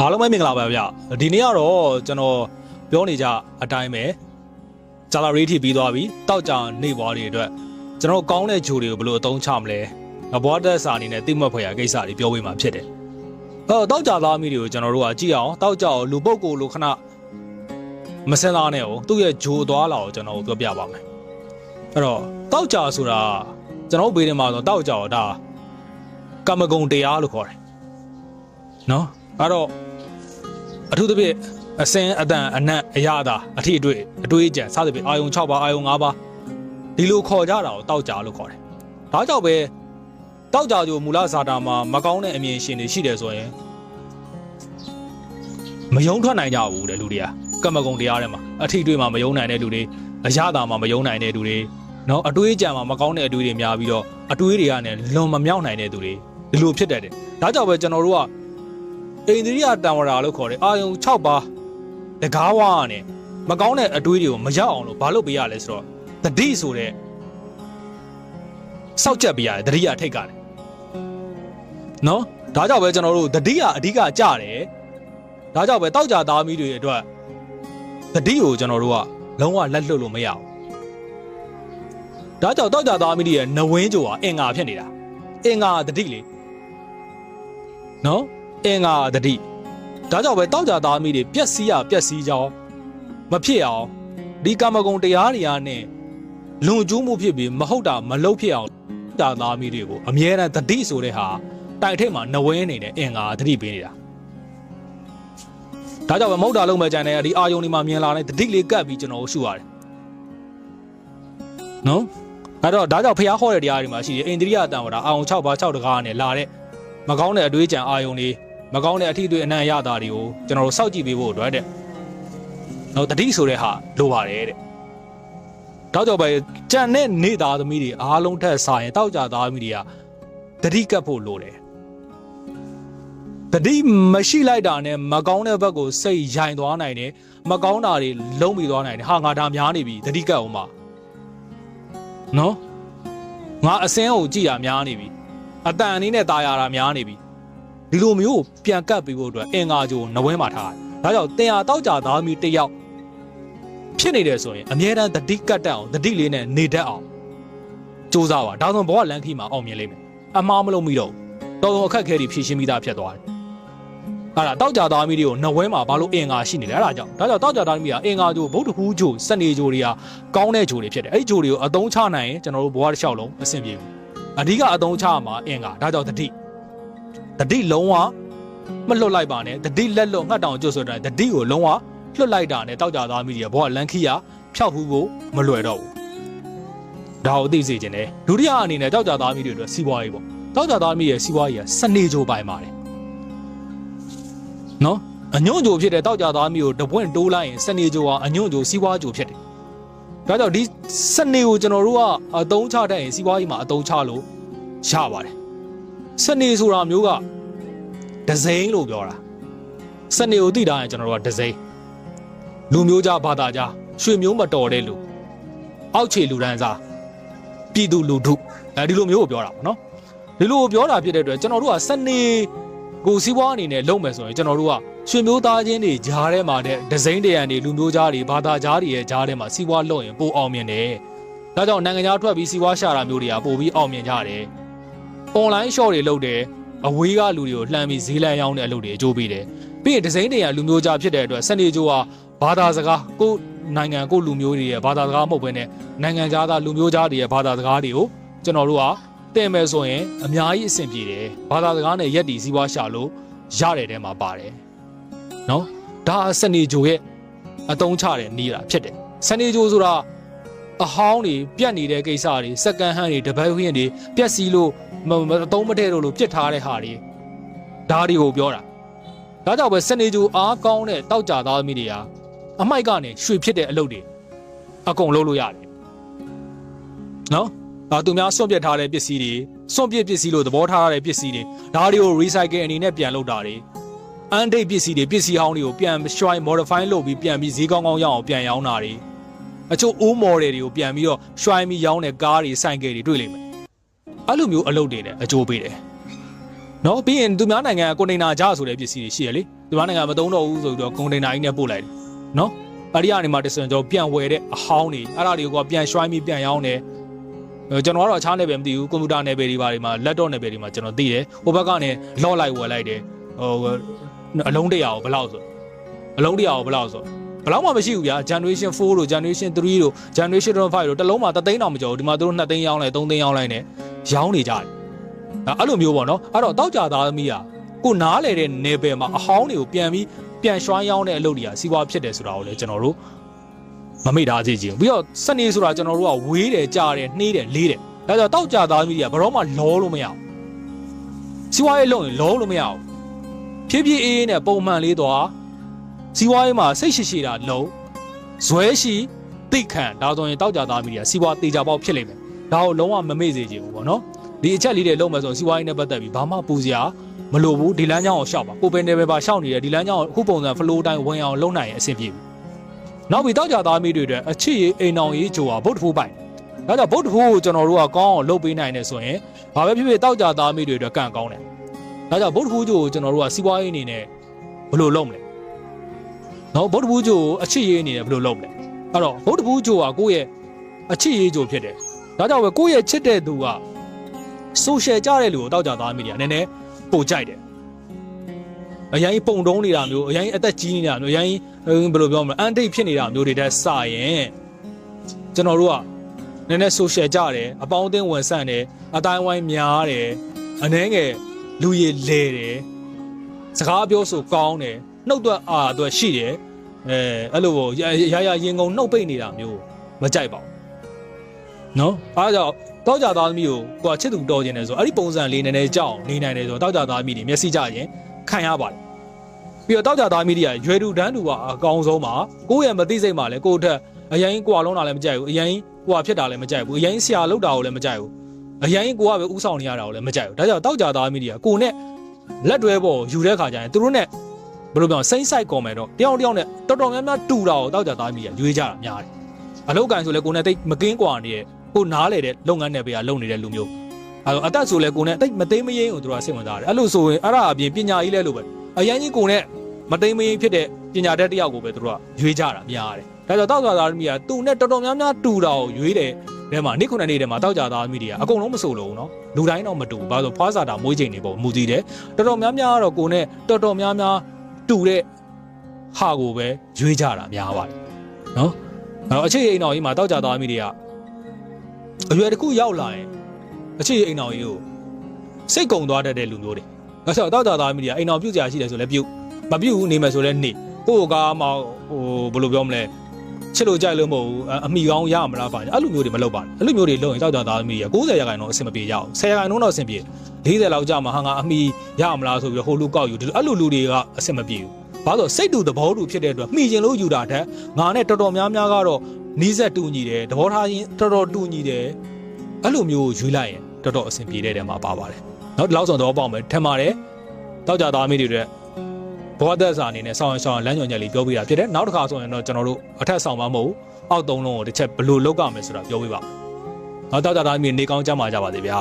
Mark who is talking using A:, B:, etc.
A: အားလုံးပဲမင်္ဂလာပါဗျဒီနေ့ကတော့ကျွန်တော်ပြောနေကြအတိုင်းပဲဂျာလာရေးထိပြီးသွားပြီတောက်ကြနေပွားတွေအတွက်ကျွန်တော်ကောင်းတဲ့ဂျိုတွေကိုဘယ်လိုအသုံးချမလဲဘွားတက်စာအနေနဲ့တိမတ်ဖွယ်ရာကိစ္စတွေပြောပေးမှာဖြစ်တယ်အော်တောက်ကြသားမိတွေကိုကျွန်တော်တို့ကကြည့်အောင်တောက်ကြလူပုတ်ကိုလူခဏမစင်သားနဲ့အောင်သူ့ရဲ့ဂျိုသွားလာကိုကျွန်တော်ပြောပြပါမယ်အဲ့တော့တောက်ကြဆိုတာကျွန်တော်ဘေးထဲမှာဆိုတောက်ကြတော့ဒါကမ္မဂုံတရားလို့ခေါ်တယ်နော်အဲ့တော့ အထူးသဖြင့်အစင်အတန်အနက်အရသာအထီအတွေ့အတွေးအကြံစသဖြင့်အာယုံ6ပါအာယုံ5ပါဒီလိုခေါ်ကြတာကိုတောက်ကြလို့ခေါ်တယ်။ဒါကြောင့်ပဲတောက်ကြကြိုမူလဇာတာမှာမကောင်းတဲ့အမြင်ရှင်တွေရှိတယ်ဆိုရင်မယုံထွက်နိုင်ကြဘူးတဲ့လူတွေကကမ္မဂုံတရားထဲမှာအထီအတွေ့မှာမယုံနိုင်တဲ့လူတွေအရသာမှာမယုံနိုင်တဲ့လူတွေနော်အတွေးအကြံမှာမကောင်းတဲ့အတွေးတွေများပြီးတော့အတွေးတွေကနေလွန်မမြောက်နိုင်တဲ့သူတွေဒီလိုဖြစ်တတ်တယ်။ဒါကြောင့်ပဲကျွန်တော်တို့က အိန္ဒိယတံဝရာလို့ခေါ်တယ်အာယုံ6ပါးတကားဝါနဲ့မကောင်းတဲ့အတွေးတွေကိုမရောက်အောင်လို့ဘာလုပ်ပေးရလဲဆိုတော့တတိဆိုတဲ့စောက်ချက်ပေးရတယ်တတိယထိတ်ကတယ်နော်ဒါကြောင့်ပဲကျွန်တော်တို့တတိယအဓိကကြတယ်ဒါကြောင့်ပဲတောက်ကြသားမီးတွေအတွက်တတိကိုကျွန်တော်တို့ကလုံးဝလက်လွတ်လို့မရအောင်ဒါကြောင့်တောက်ကြသားမီးတွေရဲ့နဝင်းကြိုကအင်္ဂါဖြစ်နေတာအင်္ဂါတတိလေနော် အင်္ဂါတတိဒါကြောင့်ပဲတောက်ကြသားမိတွေပျက်စီးရပျက်စီးကြောင်းမဖြစ်အောင်ဒီကာမဂုဏ်တရားတွေအားနဲ့လွန်ကျူးမှုဖြစ်ပြီးမဟုတ်တာမလုပ်ဖြစ်အောင်တာသားမိတွေကိုအမြဲတမ်းတတိဆိုတဲ့ဟာတိုက်ထိတ်မှာနဝဲနေတဲ့အင်္ဂါတတိပေးနေတာဒါကြောင့်ပဲမဟုတ်တာလုံးမဲ့ကြံတဲ့ဒီအာယုန်ဒီမှာမြင်လာတဲ့တတိလေးကပ်ပြီးကျွန်တော်တို့ရှုရတယ်နော်အဲ့တော့ဒါကြောင့်ဖျားဟောတဲ့တရားတွေမှာရှိတယ်အိန္ဒိယတန်ဝတာအာယုံ6ပါး6တကားနဲ့လာတဲ့မကောင်းတဲ့အတွေးကြံအာယုံတွေ မကောင်းတဲ့အထီးတွေအနံ့ရတာတွေကိုကျွန်တော်တို့စောင့်ကြည့်ပေးဖို့အတွက်တဲ့။နော်တတိဆိုတဲ့ဟာလိုပါတယ်တဲ့။တောက်ကြောင့်ပဲကြံတဲ့နေသားသမီးတွေအားလုံးထက်စားရင်တောက်ကြသားသမီးတွေကတတိကပ်ဖို့လိုတယ်။တတိမရှိလိုက်တာနဲ့မကောင်းတဲ့ဘက်ကိုစိတ်ရိုင်သွားနိုင်တယ်။မကောင်းတာတွေလုံးပြီးသွားနိုင်တယ်။ဟာငါဒါများနေပြီတတိကပ်အောင်ပါ။နော်ငါအစင်းကိုကြည်ရများနေပြီ။အတန်အနေနဲ့ตายရတာများနေပြီ။ ဒီလိုမျိုးပြန်ကပ်ပြီးဖို့အတွက်အင်္ဂါကြိုနဝဲမှာထားတယ်။ဒါကြောင့်တင်ဟာတောက်ကြသားမီတယောက်ဖြစ်နေတယ်ဆိုရင်အမြဲတမ်းတတိကတ်တက်အောင်တတိလေးနဲ့နေတတ်အောင်စူးစမ်းပါ။ဒါဆိုဘဝလန်ခီမှာအောင်မြင်လိမ့်မယ်။အမှားမလုပ်မိတော့တော်တော်အခက်ခဲတွေဖြည့်ရှင်းပြီးသားဖြစ်သွားတယ်။အဲ့ဒါတောက်ကြသားမီတွေကိုနဝဲမှာဘာလို့အင်္ဂါရှိနေလဲအဲ့ဒါကြောင့်ဒါကြောင့်တောက်ကြသားမီကအင်္ဂါကြိုဗုဒ္ဓဟူးကြိုစနေကြိုတွေကကောင်းတဲ့ကြိုတွေဖြစ်တယ်။အဲ့ဒီကြိုတွေကိုအသုံးချနိုင်ရင်ကျွန်တော်တို့ဘဝတစ်လျှောက်လုံးအဆင်ပြေဘူး။အဓိကအသုံးချရမှာအင်္ဂါဒါကြောင့်တတိ တတိလုံးဝမလွတ်လိုက်ပါနဲ့တတိလက်လွတ်ငှက်တောင်ကျွတ်ဆိုတဲ့တတိကိုလုံးဝလွတ်လိုက်တာနဲ့တောက်ကြသားမိတွေဘောကလန်ခီယာဖျောက်ဖူးဖို့မလွယ်တော့ဘူးဒါကိုသိစေချင်တယ်ဒုတိယအနေနဲ့တောက်ကြသားမိတွေအတွက်စီးပွားရေးပေါ့တောက်ကြသားမိရဲ့စီးပွားရေးကစနေကြိုပိုင်ပါတယ်နော်အညွန့်ကြိုဖြစ်တဲ့တောက်ကြသားမိကိုတပွင့်တိုးလိုက်ရင်စနေကြိုဟာအညွန့်ကြိုစီးပွားကြိုဖြစ်တယ်ဒါကြောင့်ဒီစနေကိုကျွန်တော်တို့ကအသုံးချတတ်ရင်စီးပွားရေးမှာအသုံးချလို့ရပါတယ် စနေဆိုတာမျိုးကဒဇိန်လို့ပြောတာစနေကိုသိတာရင်ကျွန်တော်တို့ကဒဇိန်လူမျိုးကြားဘာသာကြားရွှေမျိုးမတော်တဲ့လူအောက်ခြေလူဒန်းစားပြည်သူလူထုအဲဒီလိုမျိုးကိုပြောတာပေါ့နော်ဒီလိုကိုပြောတာဖြစ်တဲ့အတွက်ကျွန်တော်တို့ကစနေကိုစီးပွားအနေနဲ့လုပ်မယ်ဆိုရင်ကျွန်တော်တို့ကရွှေမျိုးသားချင်းတွေကြားထဲမှာတဲ့ဒဇိန်တရံတွေလူမျိုးကြားတွေဘာသာကြားတွေရဲ့ကြားထဲမှာစီးပွားလုပ်ရင်ပိုအောင်မြင်တယ်ဒါကြောင့်နိုင်ငံခြားထွက်ပြီးစီးပွားရှာတာမျိုးတွေကပိုပြီးအောင်မြင်ကြတယ် online shop တွေလုပ်တယ်အဝေးကလူတွေကိုလှမ်းပြီးဈေးလမ်းရောင်းတဲ့အလုပ်တွေအကျိုးပေးတယ်ပြီးရင်ဒီဇိုင်းတွေကလူမျိုးကြားဖြစ်တဲ့အတွက်စနေကျိုးဟာဘာသာစကားကိုနိုင်ငံကိုလူမျိုးတွေရဲ့ဘာသာစကားမဟုတ်ဘဲနဲ့နိုင်ငံခြားသားလူမျိုးကြားတွေရဲ့ဘာသာစကားတွေကိုကျွန်တော်တို့ကတင်မယ်ဆိုရင်အများကြီးအဆင်ပြေတယ်ဘာသာစကားနဲ့ရက်တီစည်းပွားရှာလို့ရတဲ့တဲမှာပါတယ်နော်ဒါစနေကျိုးရဲ့အတုံးချတဲ့နေရာဖြစ်တယ်စနေကျိုးဆိုတာအဟောင်းတွေပြတ်နေတဲ့ကိစ္စတွေစက္ကန့်ဟန်းတွေတပတ်ခွင်းတွေပြက်စီးလို့မမ အသုံးမတည့်တော့လို့ပြစ်ထားတဲ့ဟာတွေဒါတွေကိုပြောတာဒါကြောင့်ပဲစနေကျူအားကောင်းတဲ့တောက်ကြသားသမီးတွေဟာအမိုက်ကနေရွှေဖြစ်တဲ့အလုပ်တွေအကုန်လုပ်လို့ရတယ်နော်ဒါသူများစွန့်ပစ်ထားတဲ့ပစ္စည်းတွေစွန့်ပစ်ပစ္စည်းလို့သဘောထားရတဲ့ပစ္စည်းတွေဒါတွေကို recycle အနေနဲ့ပြန်လုပ်တာတွေအန်ဒိတ်ပစ္စည်းတွေပစ္စည်းဟောင်းတွေကိုပြန် shine modify လုပ်ပြီးပြန်ပြီးဈေးကောင်းကောင်းရအောင်ပြန်ရောင်းတာတွေအချို့ old model တွေကိုပြန်ပြီးတော့ shine ပြီးရောင်းတဲ့ကားတွေစိုင်ကယ်တွေတွေ့လိမ့်မယ် အဲ့လိုမျိုးအလုပ်တွေနဲ့အကျိုးပေးတယ်နော်ပြီးရင်သူများနိုင်ငံကွန်တိန်နာကြားဆိုတဲ့ပစ္စည်းတွေရှိရလေသူများနိုင်ငံမသုံးတော့ဘူးဆိုပြီးတော့ကွန်တိန်နာကြီးနဲ့ပို့လိုက်တယ်နော်အဲ့ဒီကနေမှတစံကျွန်တော်ပြန်ဝယ်တဲ့အဟောင်းတွေအဲ့ဒါတွေကိုကပြန်ရွှိုင်းပြီးပြန်ရောင်းတယ်အဲကျွန်တော်ကတော့အခြားနယ်ပယ်မသိဘူးကွန်ပျူတာနယ်ပယ်တွေဘာတွေမှာလက်တော့နယ်ပယ်တွေမှာကျွန်တော်သိတယ်ဟိုဘက်ကနေလော့လိုက်ဝယ်လိုက်တယ်ဟိုအလုံးတရာကိုဘယ်လောက်ဆိုအလုံးတရာကိုဘယ်လောက်ဆိုဘယ်လောက်မှမရှိဘူးဗျာ generation 4တို့ generation 3တို့ generation 5တို့တစ်လုံးမှာ3သိန်းတောင်မကျော်ဘူးဒီမှာသူတို့2သိန်းရောင်းလိုက်3သိန်းရောင်းလိုက်နဲ့ ရောင်းနေကြတယ်အဲ့လိုမျိုးပေါ့နော်အဲ့တော့တောက်ကြသားသမီးอ่ะကိုနားလေတဲ့နေပယ်မှာအဟောင်းတွေကိုပြန်ပြီးပြန်ရွှိုင်းရောင်းတဲ့အလုပ်တွေကစီးပွားဖြစ်တယ်ဆိုတာကိုလည်းကျွန်တော်တို့မမေ့ထားစေချင်ဘူးပြီးတော့စနေဆိုတာကျွန်တော်တို့ကဝေးတယ်ကြားတယ်နှေးတယ်လေးတယ်ဒါကြောင့်တောက်ကြသားသမီးတွေကဘယ်တော့မှလောလို့မရဘူးစီးပွားရေးလုပ်ရင်လောလို့မရဘူးဖြည်းဖြည်းအေးအေးနဲ့ပုံမှန်လေးသွားစီးပွားရေးမှာစိတ်ရှိရှိတာလုံးဇွဲရှိသိခံဒါဆိုရင်တောက်ကြသားသမီးတွေကစီးပွားတေချာပေါက်ဖြစ်လိမ့်မယ် ဒါကိုလုံးဝမမေ့စေချင်ဘူးပေါ့နော်ဒီအချက်လေးတွေလုံးမယ်ဆိုရင်စီးပွားရေးနဲ့ပတ်သက်ပြီးဘာမှပူစရာမလိုဘူးဒီလမ်းကြောင်းကိုရှောက်ပါကိုပင်တယ်ပဲပါရှောက်နေတယ်ဒီလမ်းကြောင်းကိုအခုပုံစံ flow တိုင်းဝင်အောင်လုပ်နိုင်ရင်အဆင်ပြေပြီနောက်ပြီးတောက်ကြသားသမီးတွေအတွက်အချစ်ရေးအိမ်အောင်ရေးကြိုဟာဗုဒ္ဓဖူးပိုင်ဒါကြောင့်ဗုဒ္ဓဖူးကိုကျွန်တော်တို့ကကောင်းအောင်လုပ်ပေးနိုင်တယ်ဆိုရင်ဘာပဲဖြစ်ဖြစ်တောက်ကြသားသမီးတွေအတွက်ကံကောင်းတယ်ဒါကြောင့်ဗုဒ္ဓဖူးကြိုကိုကျွန်တော်တို့ကစီးပွားရေးအနေနဲ့ဘယ်လိုလုပ်မလဲနော်ဗုဒ္ဓဖူးကြိုကိုအချစ်ရေးအနေနဲ့ဘယ်လိုလုပ်မလဲအဲ့တော့ဗုဒ္ဓဖူးကြိုဟာကိုယ့်ရဲ့အချစ်ရေးကြိုဖြစ်တယ် ဒါကြောင့်ပဲကိုယ့်ရဲ့ချစ်တဲ့သူက social ကြတဲ့လူကိုတောက်ကြသားမိတယ်နည်းနည်းပိုကြိုက်တယ်အရင်ပုံတုံးနေတာမျိုးအရင်အသက်ကြီးနေတာမျိုးအရင်ဘယ်လိုပြောမလဲအန်တိတ်ဖြစ်နေတာမျိုးတွေတက်စရင်ကျွန်တော်တို့ကနည်းနည်း social ကြတယ်အပေါင်းအသင်းဝင်ဆန့်တယ်အတိုင်းဝိုင်းများတယ်အနှဲငယ်လူရည်လဲတယ်စကားပြောဆိုကောင်းတယ်နှုတ်သက်အာအတွက်ရှိတယ်အဲအဲ့လိုရရရရင်ကုန်နှုတ်ပိတ်နေတာမျိုးမကြိုက်ပါဘူး နော်အားကြောင့်တောက်ကြသားသမီးကိုကိုကချစ်သူတော်ခြင်းတယ်ဆိုအဲ့ဒီပုံစံလေးနည်းနည်းကြောက်နေနိုင်တယ်ဆိုတော့တောက်ကြသားသမီးတွေမျက်စိကြရင်ခံရပါတယ်ပြီးတော့တောက်ကြသားသမီးတွေကရွယ်တူတန်းတူကအကောင်းဆုံးပါကိုယ့်ရဲ့မသိစိတ်မှလည်းကိုယ့်ထက်အရင်ကွာလုံးတာလည်းမကြိုက်ဘူးအရင်ကွာဖြစ်တာလည်းမကြိုက်ဘူးအရင်ဆရာလောက်တာကိုလည်းမကြိုက်ဘူးအရင်ကိုကပဲဥဆောင်နေရတာကိုလည်းမကြိုက်ဘူးဒါကြောင့်တောက်ကြသားသမီးတွေကကိုနဲ့လက်တွဲပေါ်ယူတဲ့ခါကျရင်သူတို့နဲ့ဘယ်လိုပြောစိမ့်ဆိုင်ကော်မယ်တော့တယောက်တယောက်နဲ့တော်တော်များများတူတာကိုတောက်ကြသားသမီးတွေကရွေးကြတာများတယ်အလောက်ကန်ဆိုလဲကိုနဲ့တိတ်မကင်းကွာနေတဲ့ ကိုနားလေတဲ့လုပ်ငန်းနယ်ပယ်ကလုပ်နေတဲ့လူမျိုးအဲတော့အတက်ဆိုလဲကိုနဲ့တိတ်မသိမရင်းကိုသူတို့ကစိတ်ဝင်စားတယ်အဲ့လိုဆိုရင်အဲ့ဒါအပြင်ပညာကြီးလဲလို့ပဲအရင်ကြီးကိုနဲ့မသိမရင်းဖြစ်တဲ့ပညာတတ်တယောက်ကိုပဲသူတို့ကရွေးကြတာများတယ်ဒါကြောင့်တောက်ကြသားသမီးကသူနဲ့တော်တော်များများတူတာကိုရွေးတယ်ထဲမှာနေ့ခုနှစ်နေ့ထဲမှာတောက်ကြသားသမီးတွေကအကုန်လုံးမဆိုလို့နော်လူတိုင်းတော့မတူဘူးဘာလို့ဖွားစာတာမွေးချိန်နေပေါ့မူတည်တယ်တော်တော်များများကတော့ကိုနဲ့တော်တော်များများတူတဲ့ဟာကိုပဲရွေးကြတာများပါတယ်နော်အဲ့တော့အခြေအိမ်တော်ကြီးမှာတောက်ကြသားသမီးတွေက အရွယ်တစ်ခုရောက်လာရင်အခြေအိမ်တော်ကြီးကိုစိတ်ကုံသွားတတ်တဲ့လူမျိုးတွေဒါဆိုတော့တောက်ကြသားသမီးတွေကအိမ်တော်ပြုတ်ကြရရှိတယ်ဆိုလဲပြုတ်မပြုတ်ဘူးနေမယ်ဆိုလဲနေကိုယ့်ကားမှဟိုဘယ်လိုပြောမလဲချစ်လို့ကြိုက်လို့မဟုတ်ဘူးအမိကောင်းရမလားပါအဲ့လိုမျိုးတွေမလုပ်ပါနဲ့အဲ့လိုမျိုးတွေလုပ်ရင်တောက်ကြသားသမီးတွေက90ရာခိုင်နှုန်းအဆင်မပြေရအောင်10ရာခိုင်နှုန်းတော့အဆင်ပြေ40လောက်ကြာမှဟာငါအမိရမလားဆိုပြီးတော့ဟိုလူကောက်ယူအဲ့လိုလူတွေကအဆင်မပြေဘူး ဘာလို့စိတ်တူသဘောတူဖြစ်တဲ့အတွက်မှီရင်လို့ယူတာတဲ့ငါနဲ့တော်တော်များများကတော့နီးစက်တူညီတယ်သဘောထားရင်တော်တော်တူညီတယ်အဲ့လိုမျိုးယူလိုက်ရင်တော်တော်အဆင်ပြေတဲ့တဲမှာပါပါတယ်နော်ဒီလောက်ဆိုတော့ပေါ့မယ်ထင်ပါတယ်တောက်ကြသားမိတွေတဲ့ဘောသက်စာအနေနဲ့ဆောင်းရဆောင်းလမ်းညွန်ချက်လေးပြောပြတာဖြစ်တယ်နောက်တစ်ခါဆိုရင်တော့ကျွန်တော်တို့အထက်ဆောင်မမဟုတ်အောက်သုံးလုံးကိုတစ်ချက်ဘယ်လိုလောက်ကမယ်ဆိုတာပြောပြပါနောက်တောက်ကြသားမိနေကောင်းကြမှာကြပါသေးဗျာ